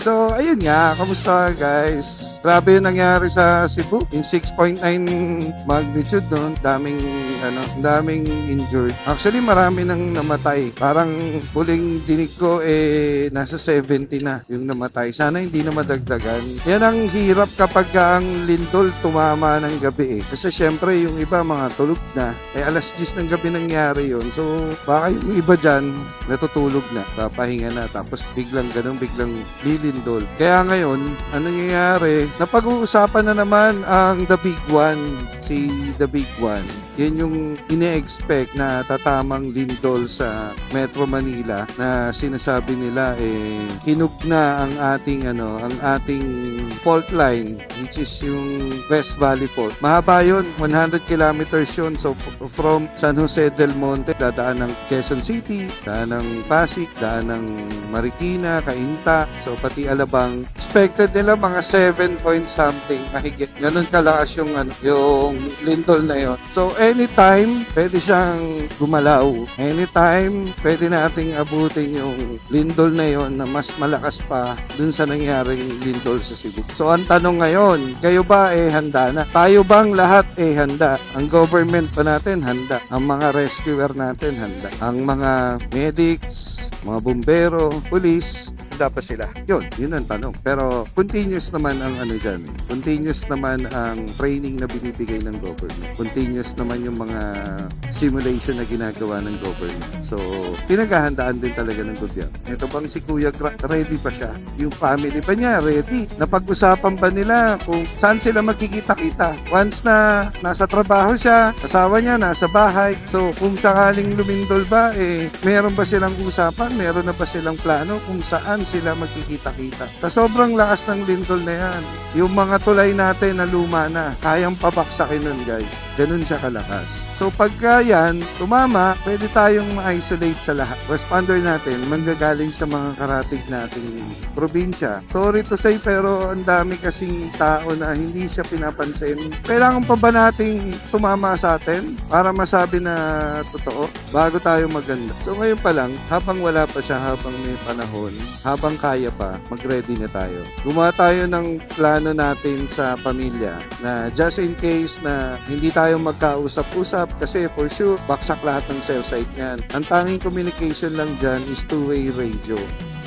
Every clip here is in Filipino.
So, ayun nga. Kamusta guys? Grabe yung nangyari sa Cebu. Yung 6.9 magnitude no? Daming, ano, daming injured. Actually, marami nang namatay. Parang huling dinig ko, eh, nasa 70 na yung namatay. Sana hindi na madagdagan. Yan ang hirap kapag ang lindol tumama ng gabi eh. Kasi syempre, yung iba mga tulog na. Eh, alas 10 ng gabi nangyari yun. So, baka yung iba dyan, natutulog na, papahinga na, tapos biglang ganun, biglang lilindol. Kaya ngayon, ang nangyayari, napag-uusapan na naman ang The Big One, si The Big One. Yan yung ine-expect na tatamang lindol sa Metro Manila na sinasabi nila eh hinug na ang ating ano, ang ating fault line which is yung West Valley Fault. Mahaba yun, 100 kilometers yun. So from San Jose del Monte, dadaan ng Quezon City, daan ng Pasig, daan ng Marikina, Cainta, so pati Alabang. Expected nila mga 7 point something, mahigit. Ganun kalakas yung, ano, yung lindol na yon. So anytime, pwede siyang gumalaw. Anytime, pwede nating abutin yung lindol na yon na mas malakas pa dun sa nangyaring lindol sa Cebu. So ang tanong ngayon, kayo ba eh handa na? Tayo bang lahat eh handa? Ang government pa natin handa. Ang mga rescuer natin handa. Ang mga medics, mga bumbero, pulis, handa sila? Yun, yun ang tanong. Pero continuous naman ang ano dyan. Continuous naman ang training na binibigay ng government. Continuous naman yung mga simulation na ginagawa ng government. So, pinaghahandaan din talaga ng gobyerno. Ito bang si Kuya ready pa siya? Yung family pa niya, ready? Napag-usapan ba nila kung saan sila magkikita-kita? Once na nasa trabaho siya, asawa niya nasa bahay. So, kung sakaling lumindol ba, eh, meron ba silang usapan? Meron na ba silang plano kung saan sila magkikita-kita? Sa sobrang lakas ng lindol na yan, yung mga tulay natin na luma na, kayang pabaksakin nun guys. Ganun siya kalakas. So pagka yan, tumama, pwede tayong ma-isolate sa lahat. Responder natin, manggagaling sa mga karatig nating probinsya. Sorry to say, pero ang dami kasing tao na hindi siya pinapansin. Kailangan pa ba nating tumama sa atin para masabi na totoo bago tayo maganda? So ngayon pa lang, habang wala pa siya, habang may panahon, habang kaya pa, mag-ready na tayo. Gumawa tayo ng plano natin sa pamilya na just in case na hindi tayo magkausap-usap kasi for sure, baksak lahat ng cell site niyan. Ang tanging communication lang dyan is two-way radio.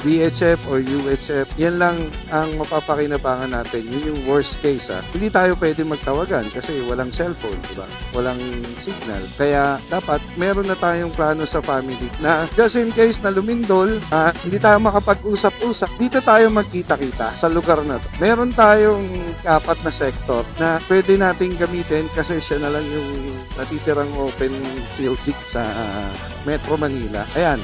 VHF or UHF, yan lang ang mapapakinabangan natin. Yun yung worst case ha. Hindi tayo pwede magtawagan kasi walang cellphone, di ba? Walang signal. Kaya dapat meron na tayong plano sa family na just in case na lumindol, ah, hindi tayo makapag-usap-usap, dito tayo magkita-kita sa lugar na to. Meron tayong apat na sector na pwede nating gamitin kasi siya na lang yung natitirang open field sa Metro Manila. Ayan,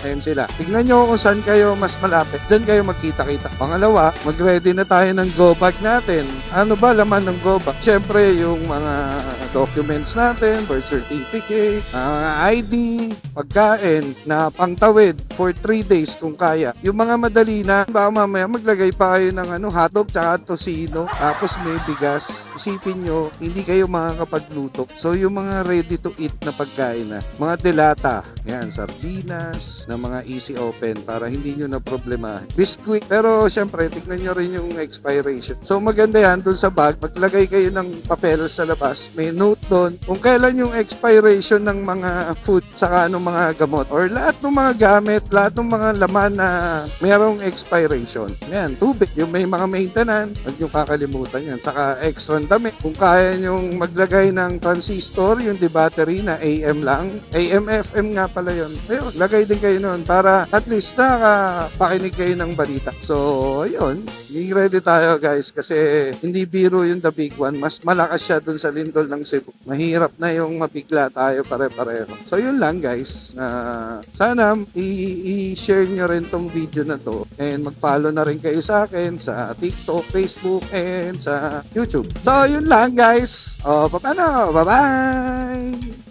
Ayan sila. Tignan nyo kung saan kayo mas malapit. Diyan kayo magkita-kita. Pangalawa, mag-ready na tayo ng go bag natin. Ano ba laman ng go bag? Siyempre, yung mga documents natin, birth certificate, mga ID, pagkain na pangtawid for 3 days kung kaya. Yung mga madali na, baka mamaya maglagay pa kayo ng ano, hotdog tsaka tosino, tapos may bigas. Isipin nyo, hindi kayo makakapagluto. So, yung mga ready to eat na pagkain na, mga delata, yan, sardinas, na mga easy open para hindi nyo na problema. Biscuit, pero syempre, tignan nyo rin yung expiration. So, maganda yan dun sa bag. Maglagay kayo ng papel sa labas. May note doon kung kailan yung expiration ng mga food saka ng mga gamot or lahat ng mga gamit, lahat ng mga laman na merong expiration. Yan, tubig. Yung may mga maintenance, huwag nyo kakalimutan yan. Saka extra damit. Kung kaya nyong maglagay ng transistor, yung di battery na AM lang, AM, FM nga pala yun. Ayun, lagay din kayo noon para at least nakapakinig kayo ng balita. So, ayun, be ready tayo guys kasi hindi biro yung the big one. Mas malakas siya dun sa lindol ng Cebu. Mahirap na yung mabigla tayo pare-pareho. So, yun lang guys. Uh, sana i- i-share nyo rin tong video na to and mag-follow na rin kayo sa akin sa TikTok, Facebook, and sa YouTube. So, yun lang guys. O, paano? Bye-bye!